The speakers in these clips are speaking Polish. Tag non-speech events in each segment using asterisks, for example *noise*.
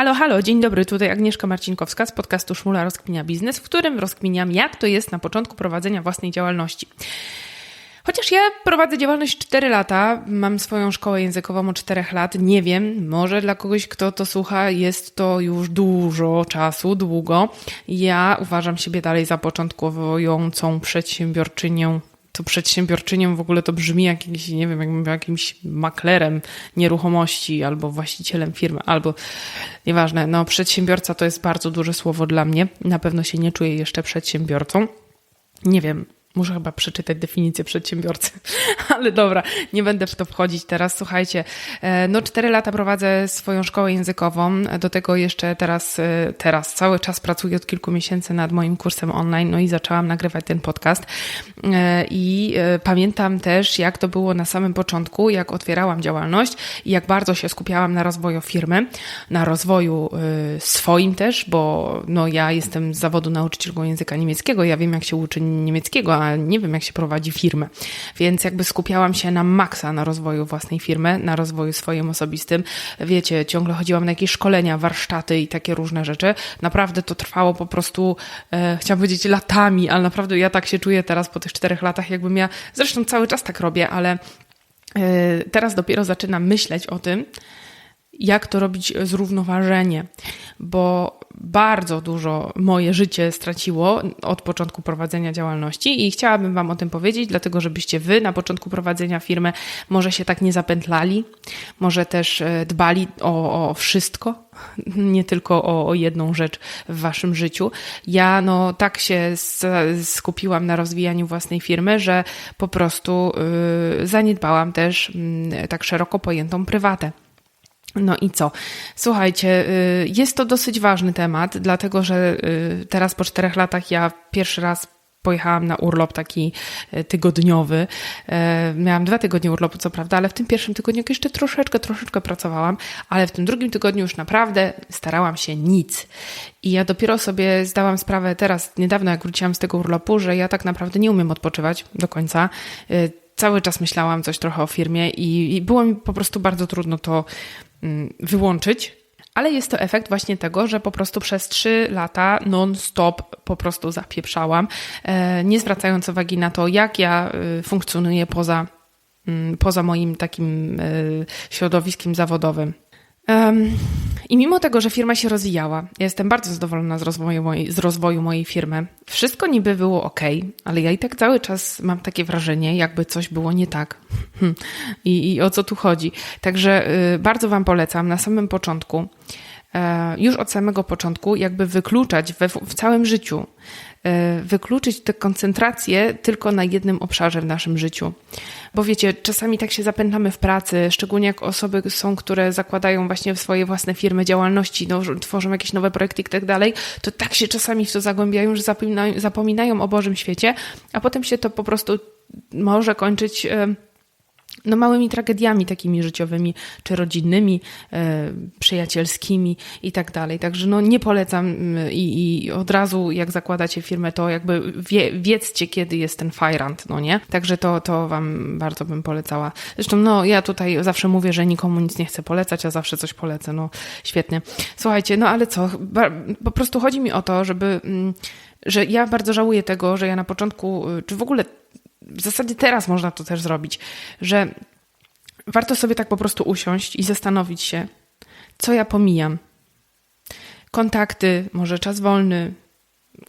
Halo, halo, dzień dobry, tutaj Agnieszka Marcinkowska z podcastu Szmula Rozkminia Biznes, w którym rozkminiam, jak to jest na początku prowadzenia własnej działalności. Chociaż ja prowadzę działalność 4 lata, mam swoją szkołę językową od 4 lat, nie wiem, może dla kogoś, kto to słucha, jest to już dużo czasu, długo. Ja uważam siebie dalej za początkującą przedsiębiorczynią to przedsiębiorczynią w ogóle to brzmi jak jakiś, nie wiem, jakbym był jakimś maklerem nieruchomości albo właścicielem firmy, albo nieważne. No, przedsiębiorca to jest bardzo duże słowo dla mnie. Na pewno się nie czuję jeszcze przedsiębiorcą. Nie wiem, Muszę chyba przeczytać definicję przedsiębiorcy, *laughs* ale dobra, nie będę w to wchodzić teraz. Słuchajcie, e, no cztery lata prowadzę swoją szkołę językową, do tego jeszcze teraz, e, teraz cały czas pracuję od kilku miesięcy nad moim kursem online, no i zaczęłam nagrywać ten podcast e, i pamiętam też, jak to było na samym początku, jak otwierałam działalność i jak bardzo się skupiałam na rozwoju firmy, na rozwoju swoim też, bo no ja jestem z zawodu nauczycielką języka niemieckiego, ja wiem jak się uczy niemieckiego, nie wiem, jak się prowadzi firmę. Więc jakby skupiałam się na maksa na rozwoju własnej firmy, na rozwoju swoim osobistym. Wiecie, ciągle chodziłam na jakieś szkolenia, warsztaty i takie różne rzeczy. Naprawdę to trwało po prostu, e, chciałam powiedzieć latami, ale naprawdę ja tak się czuję teraz po tych czterech latach, jakbym ja, zresztą cały czas tak robię, ale e, teraz dopiero zaczynam myśleć o tym, jak to robić zrównoważenie, bo bardzo dużo moje życie straciło od początku prowadzenia działalności i chciałabym Wam o tym powiedzieć, dlatego żebyście Wy na początku prowadzenia firmy może się tak nie zapętlali, może też e, dbali o, o wszystko, *laughs* nie tylko o, o, jedną rzecz w Waszym życiu. Ja no tak się skupiłam na rozwijaniu własnej firmy, że po prostu yy, zaniedbałam też yy, tak szeroko pojętą prywatę. No i co? Słuchajcie, y, jest to dosyć ważny temat, dlatego że y, teraz po czterech latach ja pierwszy raz pojechałam na urlop taki y, tygodniowy. Miałam dwa tygodnie urlopu, co prawda, ale w tym pierwszym tygodniu jeszcze troszeczkę, troszeczkę pracowałam, ale w tym drugim tygodniu już naprawdę starałam się nic. I ja dopiero sobie zdałam sprawę teraz, niedawno jak wróciłam z tego urlopu, że ja tak naprawdę nie umiem odpoczywać do końca cały czas myślałam coś trochę o firmie i, i, było mi po prostu bardzo trudno to Mm, wyłączyć, ale jest to efekt właśnie tego, że po prostu przez trzy lata non-stop po prostu zapieprzałam, e, nie zwracając uwagi na to, jak ja y, funkcjonuję poza, mm, poza moim takim e, środowiskiem zawodowym. I mimo tego, że firma się rozwijała, ja jestem bardzo zadowolona z rozwoju, mojej, z rozwoju mojej firmy. Wszystko niby było ok, ale ja i tak cały czas mam takie wrażenie, jakby coś było nie tak. *laughs* I, i o co tu chodzi? Także y, bardzo Wam polecam na samym początku, e, już od samego początku, jakby wykluczać we, w całym życiu wykluczyć tę koncentrację tylko na jednym obszarze w naszym życiu. Bo wiecie, czasami tak się zapętlamy w pracy, szczególnie jak osoby są, które zakładają właśnie swoje własne firmy działalności, no, tworzą jakieś nowe projekty i tak dalej, to tak się czasami w to zagłębiają, że zapominają, zapominają o Bożym świecie, a potem się to po prostu może kończyć no, małymi tragediami takimi życiowymi, czy rodzinnymi, e, przyjacielskimi i tak dalej. Także no, nie polecam mm, i, i od razu jak zakładacie firmę, to jakby wie, wiedzcie, kiedy jest ten fajrant, no nie? Także to, to Wam bardzo bym polecała. Zresztą no, ja tutaj zawsze mówię, że nikomu nic nie chcę polecać, a zawsze coś polecę, no świetnie. Słuchajcie, no ale co, po prostu chodzi mi o to, żeby mm, że ja bardzo żałuję tego, że ja na początku, czy w ogóle w zasadzie teraz można to też zrobić, że warto sobie tak po prostu usiąść i zastanowić się, co ja pomijam. Kontakty, może czas wolny,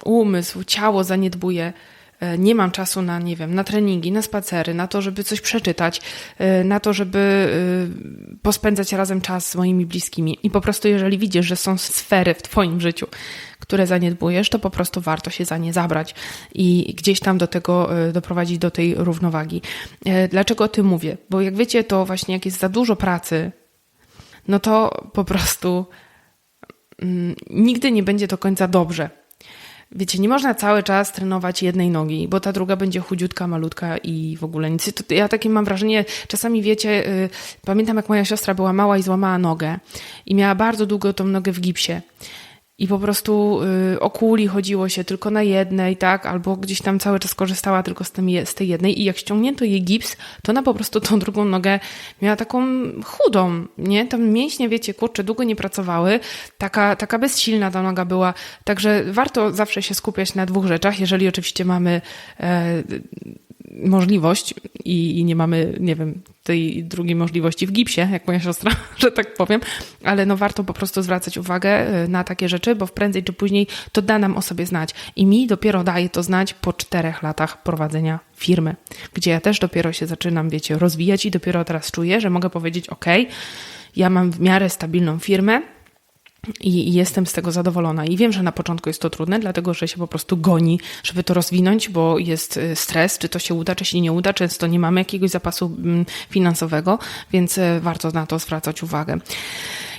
umysł, ciało zaniedbuje. E, nie mam czasu na, nie wiem, na treningi, na spacery, na to, żeby coś przeczytać, e, na to, żeby e, pospędzać razem czas z moimi bliskimi. I po prostu, jeżeli widzisz, że są sfery w Twoim życiu, które zaniedbujesz, to po prostu warto się za nie zabrać i gdzieś tam do tego doprowadzić do tej równowagi. Dlaczego o tym mówię? Bo jak wiecie, to właśnie jak jest za dużo pracy, no to po prostu mm, nigdy nie będzie do końca dobrze. Wiecie, nie można cały czas trenować jednej nogi, bo ta druga będzie chudziutka, malutka i w ogóle nic. Ja takie mam wrażenie, czasami wiecie, yy, pamiętam jak moja siostra była mała i złamała nogę i miała bardzo długo tą nogę w gipsie. I po prostu y, o kuli chodziło się tylko na jednej, tak, albo gdzieś tam cały czas korzystała tylko z, tej jednej. I jak ściągnięto jej gips, to ona po prostu tą drugą nogę miała taką chudą, nie? Tam mięśnie, wiecie, kurczę, długo nie pracowały, taka, taka bezsilna ta noga była, także warto zawsze się skupiać na dwóch rzeczach, jeżeli oczywiście mamy e, możliwość i, i, nie mamy, nie wiem, tej drugiej możliwości w gipsie, jak moja siostra, *laughs* że tak powiem, ale no warto po prostu zwracać uwagę y, na takie rzeczy, bo prędzej czy później to da nam o sobie znać. I mi dopiero daje to znać po czterech latach prowadzenia firmy, gdzie ja też dopiero się zaczynam, wiecie, rozwijać i dopiero teraz czuję, że mogę powiedzieć, ok, ja mam w miarę stabilną firmę, i, jestem z tego zadowolona. I wiem, że na początku jest to trudne, dlatego że się po prostu goni, żeby to rozwinąć, bo jest y, stres, czy to się uda, czy się nie uda. Często nie mamy jakiegoś zapasu mm, finansowego, więc y, warto na to zwracać uwagę.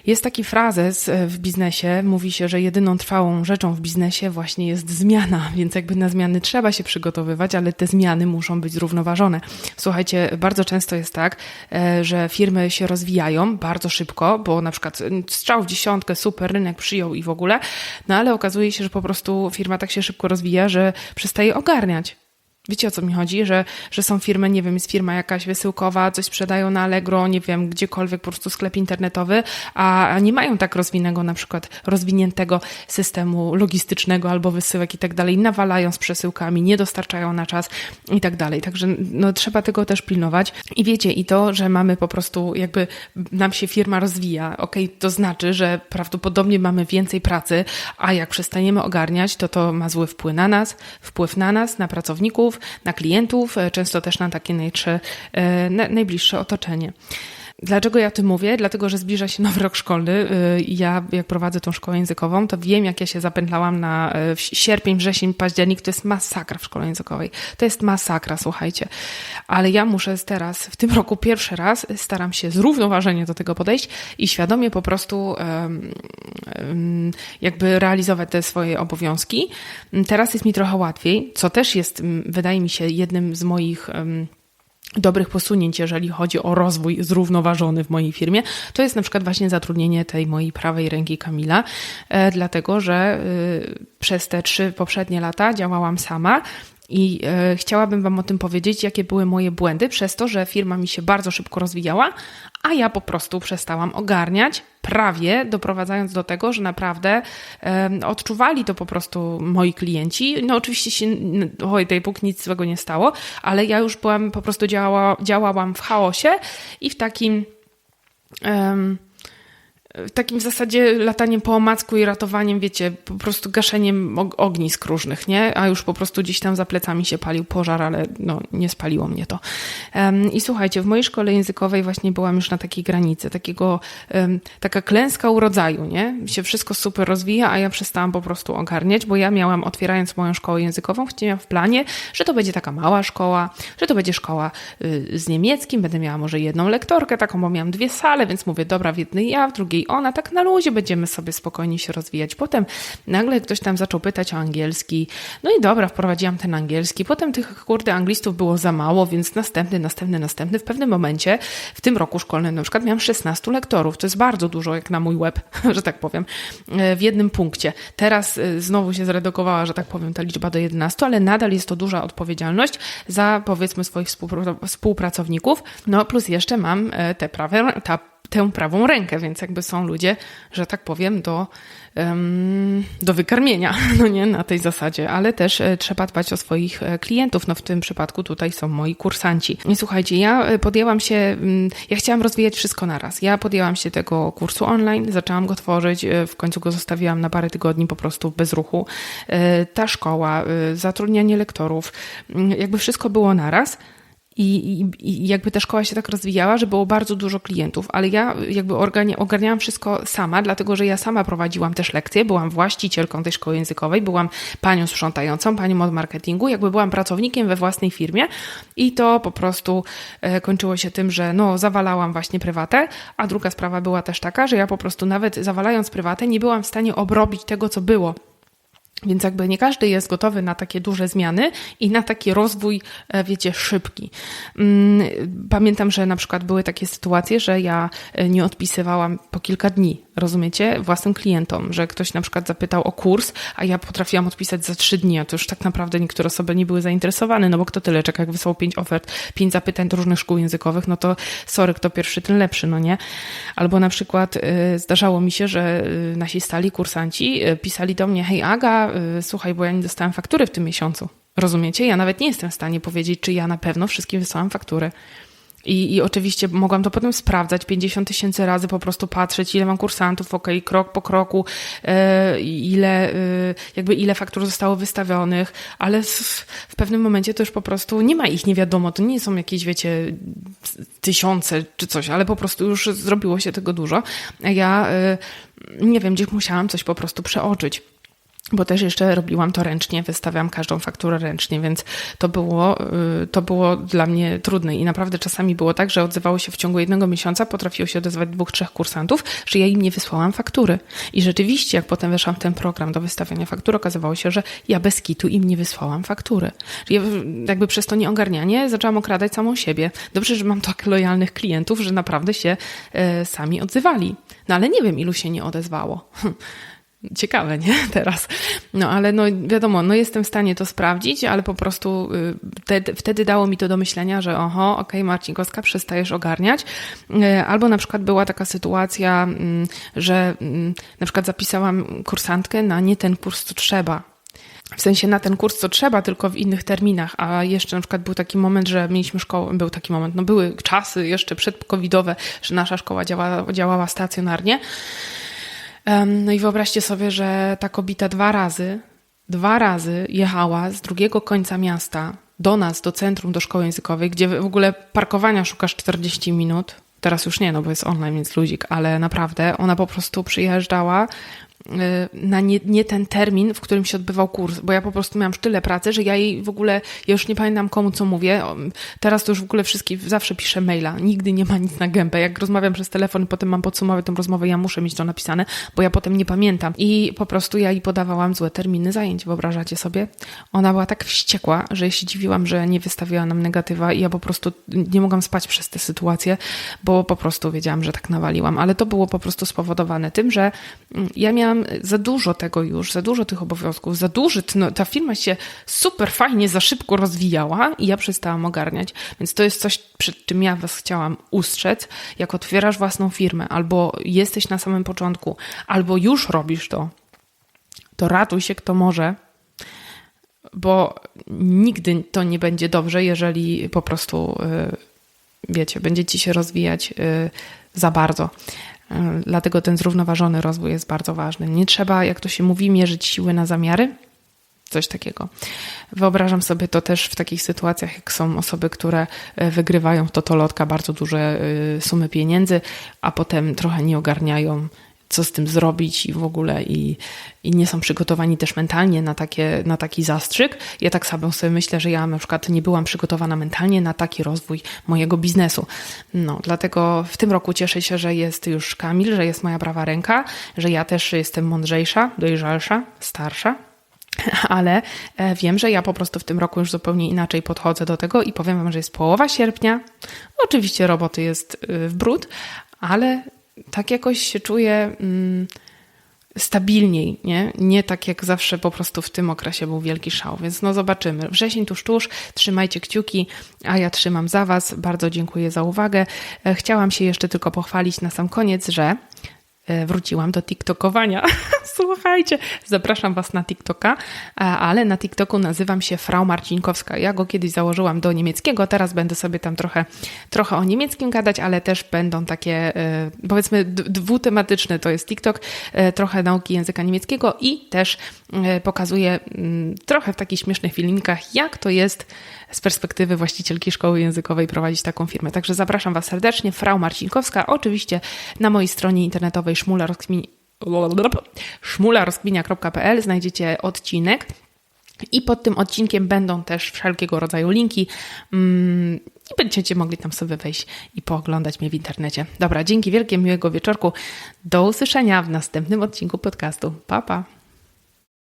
Jest taki frazes e, w biznesie, mówi się, że jedyną trwałą rzeczą w biznesie właśnie jest zmiana, *laughs* więc jakby na zmiany trzeba się przygotowywać, ale te zmiany muszą być zrównoważone. Słuchajcie, bardzo często jest tak, e, że firmy się rozwijają bardzo szybko, bo na przykład strzał w dziesiątkę, super, rynek przyjął i w ogóle, no ale okazuje się, że po prostu firma tak się szybko rozwija, że przestaje ogarniać Wiecie o co mi chodzi? Że, że są firmy, nie wiem, jest firma jakaś wysyłkowa, coś sprzedają na Allegro, nie wiem, gdziekolwiek, po prostu sklep internetowy, a nie mają tak rozwiniętego, na przykład rozwiniętego systemu logistycznego albo wysyłek i tak dalej, nawalają z przesyłkami, nie dostarczają na czas i tak dalej. Także no, trzeba tego też pilnować. I wiecie, i to, że mamy po prostu, jakby nam się firma rozwija, ok, to znaczy, że prawdopodobnie mamy więcej pracy, a jak przestaniemy ogarniać, to to ma zły wpływ na nas, wpływ na nas, na pracowników, na klientów, e, często też na takie najcze, e, najbliższe otoczenie. Dlaczego ja o tym mówię? Dlatego, że zbliża się nowy rok szkolny i ja, jak prowadzę tą szkołę językową, to wiem, jak ja się zapętlałam na sierpień, wrzesień, październik. To jest masakra w szkole językowej. To jest masakra, słuchajcie. Ale ja muszę teraz, w tym roku pierwszy raz, staram się zrównoważenie do tego podejść i świadomie po prostu jakby realizować te swoje obowiązki. Teraz jest mi trochę łatwiej, co też jest, wydaje mi się, jednym z moich dobrych posunięć, jeżeli chodzi o rozwój zrównoważony w mojej firmie, to jest na przykład właśnie zatrudnienie tej mojej prawej ręki Kamila, e, dlatego że y, przez te trzy poprzednie lata działałam sama i e, chciałabym Wam o tym powiedzieć, jakie były moje błędy, przez to, że firma mi się bardzo szybko rozwijała, a ja po prostu przestałam ogarniać, prawie doprowadzając do tego, że naprawdę e, odczuwali to po prostu moi klienci. No oczywiście się, oj, tej pół nic złego nie stało, ale ja już byłam, po prostu działała, działałam w chaosie i w takim takim w zasadzie lataniem po omacku i ratowaniem, wiecie, po prostu gaszeniem ognisk różnych, nie? A już po prostu gdzieś tam za plecami się palił pożar, ale no, nie spaliło mnie to. Um, I słuchajcie, w mojej szkole językowej właśnie byłam już na takiej granicy, takiego, um, taka klęska urodzaju, nie? Się wszystko super rozwija, a ja przestałam po prostu ogarniać, bo ja miałam, otwierając moją szkołę językową, chciałam w planie, że to będzie taka mała szkoła, że to będzie szkoła y, z niemieckim, będę miała może jedną lektorkę taką, bo miałam dwie sale, więc mówię, dobra, w jednej ja, w drugiej ona, tak na luzie będziemy sobie spokojnie się rozwijać. Potem nagle ktoś tam zaczął pytać o angielski, no i dobra, wprowadziłam ten angielski. Potem tych, kurde, anglistów było za mało, więc następny, następny, następny. W pewnym momencie, w tym roku szkolnym na przykład miałam 16 lektorów. To jest bardzo dużo, jak na mój web, *laughs* że tak powiem, e, w jednym punkcie. Teraz e, znowu się zredukowała, że tak powiem, ta liczba do 11, ale nadal jest to duża odpowiedzialność za, powiedzmy, swoich współpracowników. No, plus jeszcze mam e, te prawe, ta tę prawą rękę, więc jakby są ludzie, że tak powiem, do, do wykarmienia, *laughs* no nie, na tej zasadzie, ale też e, trzeba dbać o swoich e, klientów, no w tym przypadku tutaj są moi kursanci. I słuchajcie, ja e, podjęłam się, mm, ja chciałam rozwijać wszystko naraz. Ja podjęłam się tego kursu online, zaczęłam go tworzyć, w końcu go zostawiłam na parę tygodni po prostu bez ruchu. Ta szkoła, zatrudnianie lektorów, mm, jakby wszystko było naraz. I, i, jakby ta szkoła się tak rozwijała, że było bardzo dużo klientów, ale ja jakby ogarniałam wszystko sama, dlatego że ja sama prowadziłam też lekcje, byłam właścicielką tej szkoły językowej, byłam panią sprzątającą, panią od marketingu, jakby byłam pracownikiem we własnej firmie. I to po prostu e, kończyło się tym, że no zawalałam właśnie prywatę, a druga sprawa była też taka, że ja po prostu nawet zawalając prywatę nie byłam w stanie obrobić tego, co było więc jakby nie każdy jest gotowy na takie duże zmiany i na taki rozwój, e, wiecie, szybki. Mm, pamiętam, że na przykład były takie sytuacje, że ja e, nie odpisywałam po kilka dni rozumiecie, własnym klientom, że ktoś na przykład zapytał o kurs, a ja potrafiłam odpisać za trzy dni, a to już tak naprawdę niektóre osoby nie były zainteresowane, no bo kto tyle czeka, jak wysłał pięć ofert, pięć zapytań do różnych szkół językowych, no to sorry, kto pierwszy, ten lepszy, no nie? Albo na przykład y, zdarzało mi się, że y, nasi stali kursanci y, pisali do mnie, hej Aga, słuchaj, bo ja nie dostałam faktury w tym miesiącu. Rozumiecie? Ja nawet nie jestem w stanie powiedzieć, czy ja na pewno wszystkim wysłałam faktury. I, I oczywiście mogłam to potem sprawdzać 50 tysięcy razy, po prostu patrzeć, ile mam kursantów, ok, krok po kroku, e, ile, e, jakby ile faktur zostało wystawionych, ale w, w pewnym momencie to już po prostu nie ma ich, nie wiadomo, to nie są jakieś, wiecie, tysiące czy coś, ale po prostu już zrobiło się tego dużo. Ja, e, nie wiem, gdzieś musiałam coś po prostu przeoczyć bo też jeszcze robiłam to ręcznie, wystawiam każdą fakturę ręcznie, więc to było, y, to było dla mnie trudne i naprawdę czasami było tak, że odzywało się w ciągu jednego miesiąca, potrafiło się odezwać dwóch, trzech kursantów, że ja im nie wysłałam faktury. I rzeczywiście, jak potem weszłam w ten program do wystawiania faktur, okazywało się, że ja bez kitu im nie wysłałam faktury. Ja jakby przez to nieogarnianie zaczęłam okradać samą siebie. Dobrze, że mam tak lojalnych klientów, że naprawdę się e, sami odzywali. No ale nie wiem, ilu się nie odezwało. *laughs* ciekawe, nie? *laughs* Teraz. No ale no wiadomo, no jestem w stanie to sprawdzić, ale po prostu y, wtedy dało mi to do myślenia, że oho, okej, okay, Marcinkowska, przestajesz ogarniać. Y, albo na przykład była taka sytuacja, mm, że mm, na przykład zapisałam kursantkę na nie ten kurs, co trzeba. W sensie na ten kurs, co trzeba, tylko w innych terminach, a jeszcze na przykład był taki moment, że mieliśmy szkołę, był taki moment, no były czasy jeszcze przedcovidowe, że nasza szkoła działała, działała stacjonarnie no i wyobraźcie sobie, że ta kobieta dwa razy, dwa razy jechała z drugiego końca miasta do nas, do centrum, do szkoły językowej, gdzie w ogóle parkowania szukasz 40 minut. Teraz już nie, no bo jest online, więc luzik, ale naprawdę ona po prostu przyjeżdżała na nie, nie, ten termin, w którym się odbywał kurs, bo ja po prostu miałam tyle pracy, że ja jej w ogóle, ja już nie pamiętam komu co mówię. Teraz to już w ogóle wszystkie, zawsze piszę maila. Nigdy nie ma nic na gębę. Jak rozmawiam przez telefon i potem mam podsumować tę rozmowę, ja muszę mieć to napisane, bo ja potem nie pamiętam. I po prostu ja jej podawałam złe terminy zajęć, wyobrażacie sobie? Ona była tak wściekła, że ja się dziwiłam, że nie wystawiła nam negatywa i ja po prostu nie mogłam spać przez tę sytuację, bo po prostu wiedziałam, że tak nawaliłam. Ale to było po prostu spowodowane tym, że mm, ja miałam miałam za dużo tego już, za dużo tych obowiązków, za duży, no, ta firma się super fajnie, za szybko rozwijała i ja przestałam ogarniać. Więc to jest coś, przed czym ja Was chciałam ustrzec. Jak otwierasz własną firmę, albo jesteś na samym początku, albo już robisz to, to ratuj się kto może, bo nigdy to nie będzie dobrze, jeżeli po prostu, y, wiecie, będzie ci się rozwijać y, za bardzo. Dlatego ten zrównoważony rozwój jest bardzo ważny. Nie trzeba, jak to się mówi, mierzyć siły na zamiary. Coś takiego. Wyobrażam sobie to też w takich sytuacjach, jak są osoby, które e, wygrywają w totolotka bardzo duże e, sumy pieniędzy, a potem trochę nie ogarniają co z tym zrobić i w ogóle i, i nie są przygotowani też mentalnie na, takie, na taki zastrzyk. Ja tak samo sobie myślę, że ja na przykład nie byłam przygotowana mentalnie na taki rozwój mojego biznesu. No, dlatego w tym roku cieszę się, że jest już Kamil, że jest moja prawa ręka, że ja też jestem mądrzejsza, dojrzalsza, starsza, *laughs* ale e, wiem, że ja po prostu w tym roku już zupełnie inaczej podchodzę do tego i powiem Wam, że jest połowa sierpnia. Oczywiście roboty jest y, w brud, ale tak jakoś się czuję mm, stabilniej, nie? Nie tak jak zawsze po prostu w tym okresie był wielki szał, więc no zobaczymy. Wrzesień tuż, tuż, trzymajcie kciuki, a ja trzymam za Was. Bardzo dziękuję za uwagę. E, chciałam się jeszcze tylko pochwalić na sam koniec, że wróciłam do TikTokowania. *laughs* Słuchajcie, zapraszam Was na TikToka, ale na TikToku nazywam się Frau Marcinkowska. Ja go kiedyś założyłam do niemieckiego, teraz będę sobie tam trochę, trochę o niemieckim gadać, ale też będą takie, e, powiedzmy, dwutematyczne to jest TikTok, e, trochę nauki języka niemieckiego i też pokazuję mm, trochę w takich śmiesznych filmikach, jak to jest z perspektywy właścicielki szkoły językowej prowadzić taką firmę. Także zapraszam Was serdecznie. Frau Marcinkowska, oczywiście na mojej stronie internetowej szmularozkminia.pl znajdziecie odcinek. I pod tym odcinkiem będą też wszelkiego rodzaju linki mm, i będziecie mogli tam sobie wejść i pooglądać mnie w internecie. Dobra, dzięki wielkie, miłego wieczorku. Do usłyszenia w następnym odcinku podcastu. Pa, pa!